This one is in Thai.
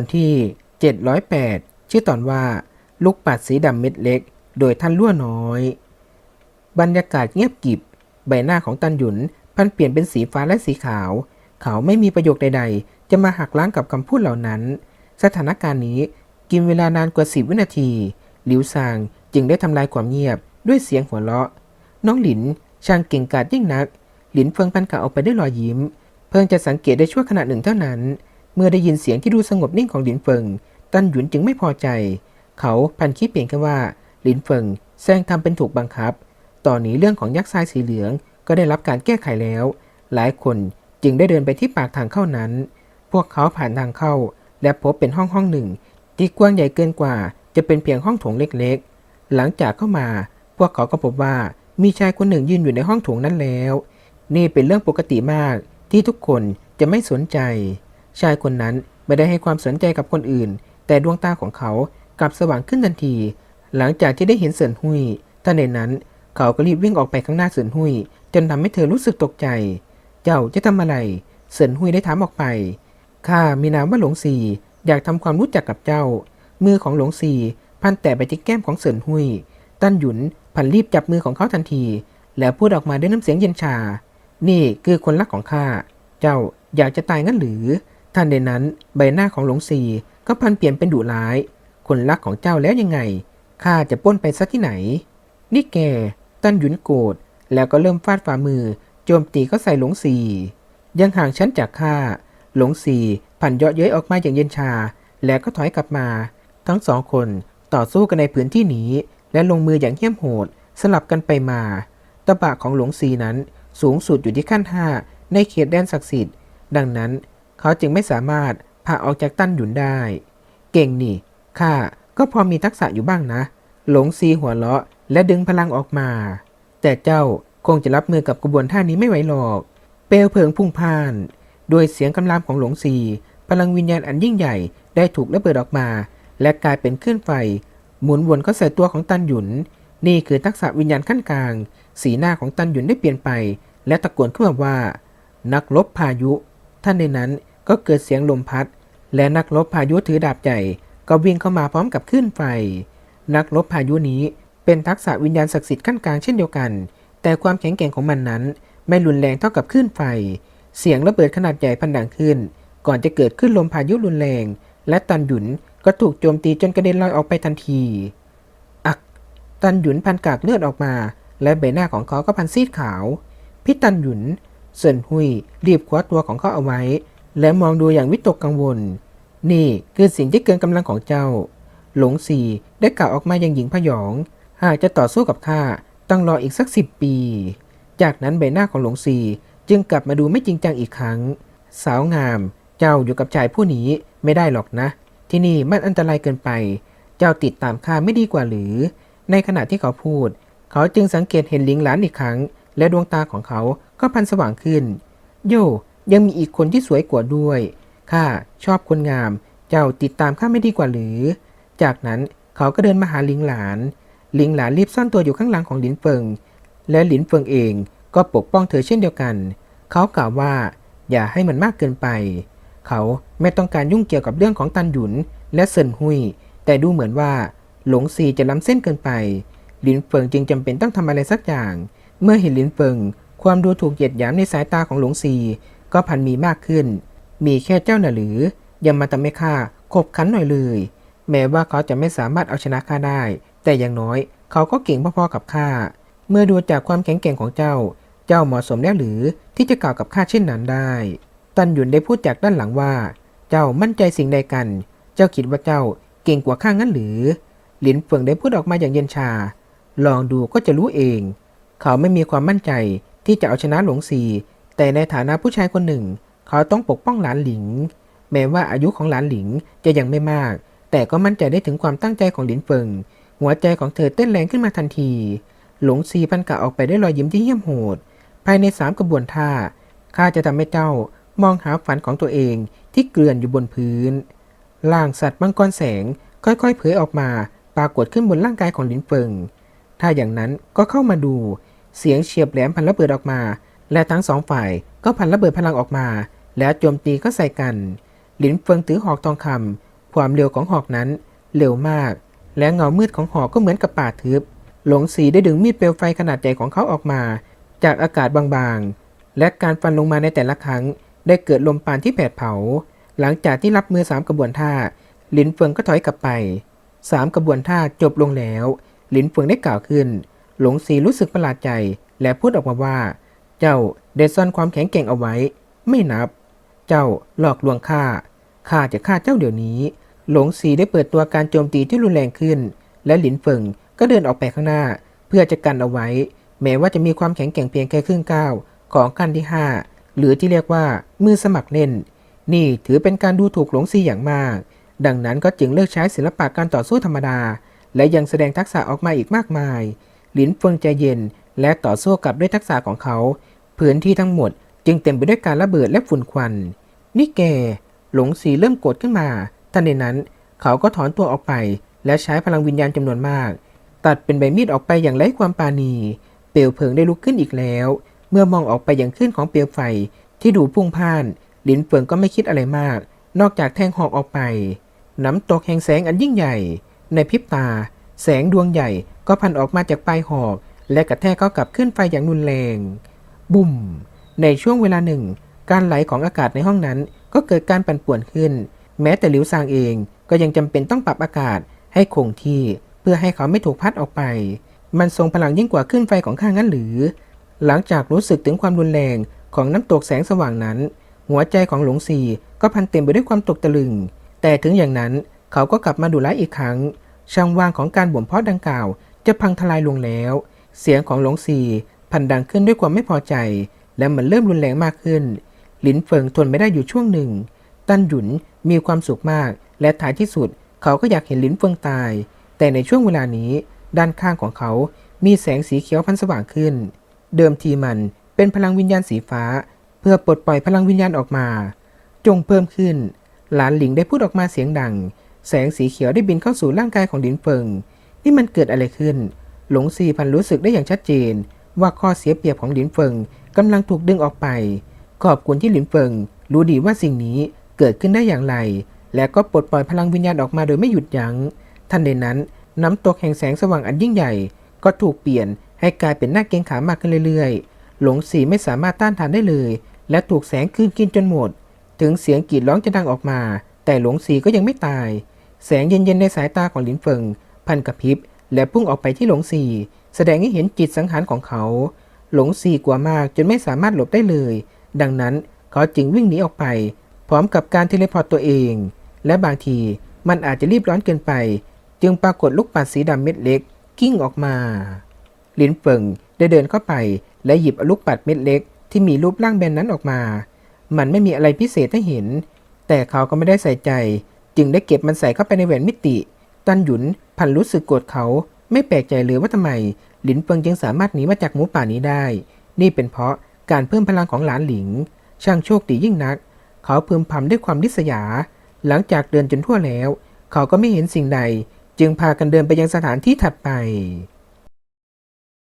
อนที่ 708 ชื่อตอนว่าลูกปัดสีดำเม็ดเล็ก โดยท่านลั่วน้อย บรรยากาศเงียบกริบ ใบหน้าของตันหยุนพันเปลี่ยนเป็นสีฟ้าและสีขาว เขาไม่มีประโยคใด ๆ จะมาหักล้างกับคำพูดเหล่านั้น สถานการณ์นี้กินเวลานานกว่า10วินาที หลิวซางจึงได้ทำลายความเงียบด้วยเสียงหัวเราะ น้องหลินช่างเก่งกาจยิ่งนัก หลินเฟิงพันกะออกไปได้วยรอยยิ้ม เพิ่งจะสังเกตได้ชั่วขณะหนึ่งเท่านั้น เมื่อได้ยินเสียงที่ดูสงบนิ่งของหลินเฟิง ตันหยุนจึงไม่พอใจ เขาพันคิดเปลี่ยนแค่ว่าหลินเฟิงแซงทำเป็นถูกบังคับ ตอนนี้เรื่องของยักษ์ทรายสีเหลืองก็ได้รับการแก้ไขแล้ว หลายคนจึงได้เดินไปที่ปากทางเข้านั้น พวกเขาผ่านทางเข้า และพบเป็นห้องห้องหนึ่ง ที่กว้างใหญ่เกินกว่า จะเป็นเพียงห้องโถงเล็กๆ หลังจากเข้ามา พวกเขาก็พบว่ามีชายคนหนึ่งยืนอยู่ในห้องโถงนั้นแล้ว นี่เป็นเรื่องปกติมากที่ทุกคนจะไม่สนใจ ชายคนนั้นไม่ได้ให้ความสนใจกับคนอื่น แต่ดวงตาของเขากลับสว่างขึ้นทันที หลังจากที่ได้เห็นเสินหุยท่านในนั้นเขาก็รีบวิ่งออกไปข้างหน้าเสินหุยจนทำให้เธอรู้สึกตกใจ เจ้าจะทำอะไร เสินหุยได้ถามออกไป ข้ามีนามว่าหลงซีอยากทำความรู้จักกับเจ้า มือของหลงซีพันแต่ไปที่แก้มของเสินหุยตั้นหยุนพันรีบจับมือของเขาทันที แล้วพูดออกมาด้วยน้ำเสียงเย็นชา นี่คือคนรักของข้า เจ้าอยากจะตายงั้นหรือ ท่านในนั้นใบหน้าของหลงซีก็พันเปลี่ยนเป็นดุร้าย คนรักของเจ้าแล้วยังไง ข้าจะป้นไปซะที่ไหน นี่แกตั้นหยุนโกรธแล้วก็เริ่มฟาดฝ่ามือ โจมตีก็ใส่หลงซียังห่างฉันจากข้า หลงซีผันเยาะเย้ยออกมาอย่างเย็นชา แล้วก็ถอยกลับมา ทั้งสองคนต่อสู้กันในพื้นที่นี้ และลงมืออย่างเหี้ยมโหด สลับกันไปมา ตะบะของหลวงซีนั้นสูงสุดอยู่ที่ขั้นห้าในเขตแดนศักดิ์สิทธิ์ ดังนั้น เขาจึงไม่สามารถพาออกจากตั้นหยุนได้ เก่งนี่ข้าก็พอมีทักษะอยู่บ้างนะ หลงซีหัวเราะและดึงพลังออกมา แต่เจ้าคงจะรับมือกับกระบวนท่านี้ไม่ไหวหรอก เปลวเพลิงพุ่งพ่านโดยเสียงกำลามของหลงซีพลังวิญญาณอันยิ่งใหญ่ได้ถูกระเบิดออกมา และกลายเป็นคลื่นไฟ หมุนวนเข้าใส่ตัวของตันหยุน นี่คือทักษะวิญญาณขั้นกลาง สีหน้าของตันหยุนได้เปลี่ยนไป และตะโกนขึ้นมาว่า นักลบพายุ ท่านในนั้น ก็เกิดเสียงลมพัด และนักลบพายุถือดาบใหญ่ ก็วิ่งเข้ามาพร้อมกับคลื่นไฟ นักลบพายุนี้เป็นทักษะวิญญาณศักดิ์สิทธิ์ขั้นกลางเช่นเดียวกัน แต่ความแข็งแกร่งของมันนั้น ไม่รุนแรงเท่ากับคลื่นไฟ เสียงระเบิดขนาดใหญ่พันดังขึ้น ก่อนจะเกิดขึ้นลมพายุรุนแรง และตันหยุนก็ถูกโจมตีจนกระเด็นลอยออกไปทันที อัก ตันหยุนพันกากเลือดออกมา และใบหน้าของเขาก็พันซีดขาวพี่ตันหยุนเซินหุยรีบคว้าตัวของเขาเอาไว้ และมองดูอย่างวิตกกังวล นี่คือสิ่งที่เกินกำลังของเจ้า หลงสีได้กล่าวออกมาอย่างหญิงพยอง หากจะต่อสู้กับข้าต้องรออีกสักสิบปี จากนั้นใบหน้าของหลงซีจึงกลับมาดูไม่จริงจังอีกครั้ง สาวงาม เจ้าอยู่กับชายผู้นี้ไม่ได้หรอกนะ ที่นี่มันอันตรายเกินไป เจ้าติดตามข้าไม่ดีกว่าหรือ ในขณะที่เขาพูด เขาจึงสังเกตเห็นลิงหลานอีกครั้ง และดวงตาของเขาก็พันสว่างขึ้น โย ยังมีอีกคนที่สวยกว่าด้วย ข้าชอบคนงาม เจ้าติดตามข้าไม่ดีกว่าหรือ จากนั้นเขาก็เดินมาหาลิงหลาน ลิงหลานรีบซ่อนตัวอยู่ข้างหลังของหลินเฟิง และหลินเฟิงเองก็ปกป้องเธอเช่นเดียวกัน เขากล่าวว่า อย่าให้มันมากเกินไป เขาไม่ต้องการยุ่งเกี่ยวกับเรื่องของตันหยุนและเซินหุย แต่ดูเหมือนว่า หลงซีจะล้ำเส้นเกินไป หลินเฟิงจึงจำเป็นต้องทำอะไรสักอย่าง เมื่อเห็นหลินเฟิง ความดูถูกเหยียดหยามในสายตาของหลงซี ก็พันมีมากขึ้น มีแค่เจ้าน่ะหรือ ยังมาทำให้ข้าขบขันหน่อยเลย แม้ว่าเขาจะไม่สามารถเอาชนะข้าได้ แต่อย่างน้อยเขาก็เก่งพอๆกับข้า เมื่อดูจากความแข็งแกร่งของเจ้า เจ้าเหมาะสมแล้วหรือที่จะกล่าวกับข้าเช่นนั้นได้ ตันหยุนได้พูดจากด้านหลังว่า เจ้ามั่นใจสิ่งใดกัน เจ้าคิดว่าเจ้าเก่งกว่าข้างั้นหรือ หลินเฟิงได้พูดออกมาอย่างเย็นชา ลองดูก็จะรู้เอง เขาไม่มีความมั่นใจที่จะเอาชนะหลงซี แต่ในฐานะผู้ชายคนหนึ่ง เขาต้องปกป้องหลานหลิง แม้ว่าอายุของหลานหลิงจะยังไม่มาก แต่ก็มั่นใจได้ถึงความตั้งใจของหลินเฟิง หัวใจของเธอเต้นแรงขึ้นมาทันที หลงซีพันกะออกไปได้รอยยิ้มที่เหี้ยมโหด ภายในสามกระบวนท่า ข้าจะทำให้เจ้ามองหาฝันของตัวเองที่เกลื่อนอยู่บนพื้น ล่างสัตว์มังกรแสงค่อยๆ เผยออกมา ปรากฏขึ้นบนร่างกายของหลินเฟิง ถ้าอย่างนั้นก็เข้ามาดู เสียงเฉียบแหลมพันระเบิดออกมา และทั้งสองฝ่ายก็พันระเบิดพลังออกมา แล้วโจมตีก็ใส่กัน หลินเฟิงถือหอกทองคความเร็วของหอกนั้นเร็วมาก และเงามืดของหอกก็เหมือนกับป่าทึบ หลงสีได้ดึงมีดเปลวไฟขนาดใหญ่ของเขาออกมา จากอากาศบางๆ และการฟันลงมาในแต่ละครั้ง ได้เกิดลมปานที่แผดเผา หลังจากที่รับมือสามกระบวนท่า หลินเฟิงก็ถอยกลับไปสามกระบวนท่าจบลงแล้ว หลินเฟิงได้กล่าวขึ้น หลงสีรู้สึกประหลาดใจ และพูดออกมาว่า เจ้าได้ซ่อนความแข็งแกร่งเอาไว้ ไม่นับ เจ้าหลอกลวงข้าข้าจะฆ่าเจ้าเดี๋ยวนี้ หลงสีได้เปิดตัวการโจมตีที่รุนแรงขึ้น และหลินเฟิงก็เดินออกไปข้างหน้า เพื่อจะกันเอาไว้ แม้ว่าจะมีความแข็งแกร่งเพียงแค่ครึ่งก้าวของขั้นที่ 5 หรือที่เรียกว่ามือสมัครเล่น นี่ถือเป็นการดูถูกหลงซีอย่างมาก ดังนั้นก็จึงเลิกใช้ศิลปะการต่อสู้ธรรมดา และยังแสดงทักษะออกมาอีกมากมาย หลินเฟิงใจเย็น และต่อสู้กับด้วยทักษะของเขา พื้นที่ทั้งหมดจึงเต็มไปด้วยการระเบิดและฝุ่นควัน นี่แก หลงสีเริ่มโกรธขึ้นมา ทันใดนั้น เขาก็ถอนตัวออกไป และใช้พลังวิญญาณจำนวนมาก ตัดเป็นใบมีดออกไปอย่างไร้ความปราณี เปลวเพลิงได้ลุกขึ้นอีกแล้ว เมื่อมองออกไปอย่างขึ้นของเปลวไฟที่ดูพุ่งพ่านหลินเฟิงก็ไม่คิดอะไรมาก นอกจากแทงหอกออกไป น้ำตกแห่งแสงอันยิ่งใหญ่ ในพริบตา แสงดวงใหญ่ก็พันออกมาจากปลายหอก และกระแทกเข้ากับขึ้นไฟอย่างรุนแรง บุ่ม ในช่วงเวลาหนึ่ง การไหลของอากาศในห้องนั้น ก็เกิดการปั่นป่วนขึ้น แม้แต่หลิวซางเองก็ยังจำเป็นต้องปรับอากาศให้คงที่เพื่อให้เขาไม่ถูกพัดออกไป มันทรงพลังยิ่งกว่าขึ้นไฟของข้างั้นหรือ หลังจากรู้สึกถึงความรุนแรงของน้ำตกแสงสว่างนั้น หัวใจของหลงซีก็พันเต็มไปด้วยความตกตะลึง แต่ถึงอย่างนั้นเขาก็กลับมาดูแลอีกครั้ง ช่างว่างของการบ่มเพาะดังกล่าว จะพังทลายลงแล้ว เสียงของหลงซีพันดังขึ้นด้วยความไม่พอใจ และมันเริ่มรุนแรงมากขึ้น หลินเฟิงทนไม่ได้อยู่ช่วงหนึ่ง ตันหยุนมีความสุขมาก และท้ายที่สุด เขาก็อยากเห็นหลินเฟิงตาย แต่ในช่วงเวลานี้ ด้านข้างของเขามีแสงสีเขียวพันสว่างขึ้น เดิมทีมันเป็นพลังวิญญาณสีฟ้า เพื่อปลดปล่อยพลังวิญญาณออกมา จงเพิ่มขึ้น หลานหลิงได้พูดออกมาเสียงดัง แสงสีเขียวได้บินเข้าสู่ร่างกายของหลินเฟิง นี่มันเกิดอะไรขึ้น หลงซีพันรู้สึกได้อย่างชัดเจน ว่าข้อเสียเปรียบของหลินเฟิงกำลังถูกดึงออกไป ขอบคุณที่หลินเฟิง รู้ดีว่าสิ่งนี้เกิดขึ้นได้อย่างไร และก็ปลดปล่อยพลังวิญญาณออกมาโดยไม่หยุดยัง้ง ทันใดนั้นน้ำตกแห่งแสงสว่างอันยิ่งใหญ่ ก็ถูกเปลี่ยนให้กลายเป็นหน้าเกงขามากขึ้นเรื่อยๆ หลงสีไม่สามารถต้านทานได้เลย และถูกแสงคืนกินจนหมด ถึงเสียงกรีดร้องจะดังออกมา แต่หลงสีก็ยังไม่ตาย แสงเย็นๆในสายตาของหลินเฟิง พันกระพริบ และพุ่งออกไปที่หลงสีแสดงให้เห็นจิตสังหารของเขา หลงสีกลัวมากจนไม่สามารถหลบได้เลย ดังนั้นเขาจึงวิ่งหนีออกไป พร้อมกับการเทเลพอร์ตตัวเอง และบางทีมันอาจจะรีบร้อนเกินไป จึงปรากฏลูกปัดสีดำเม็ดเล็ก กิ้งออกมา ลินเฟิงได้เดินเข้าไป และหยิบลูกปัดเม็ดเล็ก ที่มีรูปร่างแบนนั้นออกมา มันไม่มีอะไรพิเศษให้เห็น แต่เขาก็ไม่ได้ใส่ใจ จึงได้เก็บมันใส่เข้าไปในแหวนมิติ ตันหยุนพันรู้สึกโกรธเขาไม่แปลกใจเลยว่าทำไม หลินเฟิงจึงสามารถหนีมาจากหมูป่านี้ได้ นี่เป็นเพราะการเพิ่มพลังของหลานหลิง ช่างโชคดียิ่งนัก เขาพึมพำด้วยความริษยา หลังจากเดินจนทั่วแล้ว เขาก็ไม่เห็นสิ่งใด จึงพากันเดินไปยังสถานที่ถัดไป